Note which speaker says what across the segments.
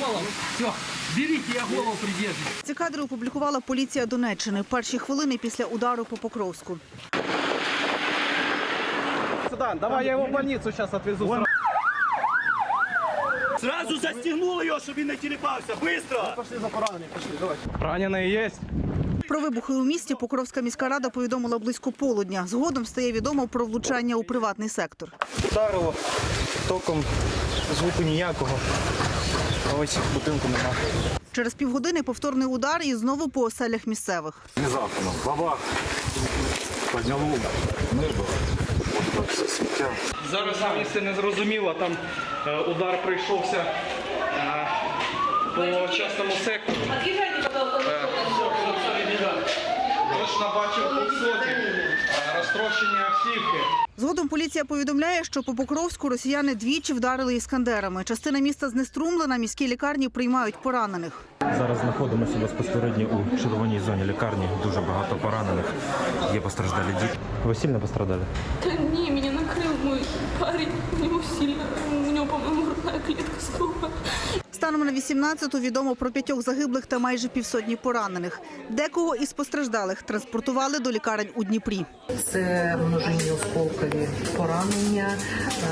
Speaker 1: Голову. Все, берите, я голову придержу.
Speaker 2: Ці кадри опублікувала поліція Донеччини. Перші хвилини після удару по Покровську.
Speaker 3: Сюда, давай я его в больницу сейчас отвезу.
Speaker 4: Сразу застегнул ее, чтобы він не телепався. Быстро!
Speaker 3: Пошли за поранений, пошли, давай. Раненые есть?
Speaker 2: Про вибухи у місті Покровська міська рада повідомила близько полудня. Згодом стає відомо про влучання у приватний сектор.
Speaker 5: Ударило током, звуку ніякого. Ось будинку нема.
Speaker 2: Через півгодини повторний удар і знову по оселях місцевих.
Speaker 6: Внезапно, бабах, подняло небо, от так все.
Speaker 3: Зараз на місці не зрозуміло, там е, удар прийшовся е, по частному сектору. Точно бачив двохсоті, е, розтрощені автівки.
Speaker 2: Згодом поліція повідомляє, що по Покровську росіяни двічі вдарили іскандерами. Частина міста знеструмлена, міські лікарні приймають поранених.
Speaker 7: Зараз знаходимося безпосередньо у червоній зоні лікарні. Дуже багато поранених. Є постраждалі діти. Ви сильно постраждали?
Speaker 8: Да не, меня накрыл мой парень. У него сильно, у него, по-моему, грудная клетка сломана.
Speaker 2: Станом на 18-ту відомо про п'ятьох загиблих та майже півсотні поранених. Декого із постраждалих транспортували до лікарень у Дніпрі.
Speaker 9: Це множинні осколкові поранення,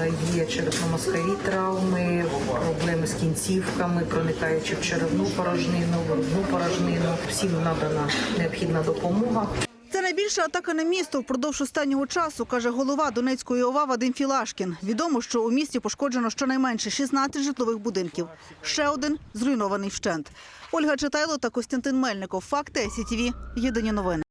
Speaker 9: е, є черепно-мозкові травми, проблеми з кінцівками, проникаючи в черевну порожнину, в грудну порожнину. Всім надана необхідна допомога.
Speaker 2: Найбільша атака на місто впродовж останнього часу, каже голова Донецької ОВА Вадим Філашкін. Відомо, що у місті пошкоджено щонайменше 16 житлових будинків. Ще один зруйнований вщент. Ольга Читайло та Костянтин Мельников. Факти СІТВ. Єдині новини.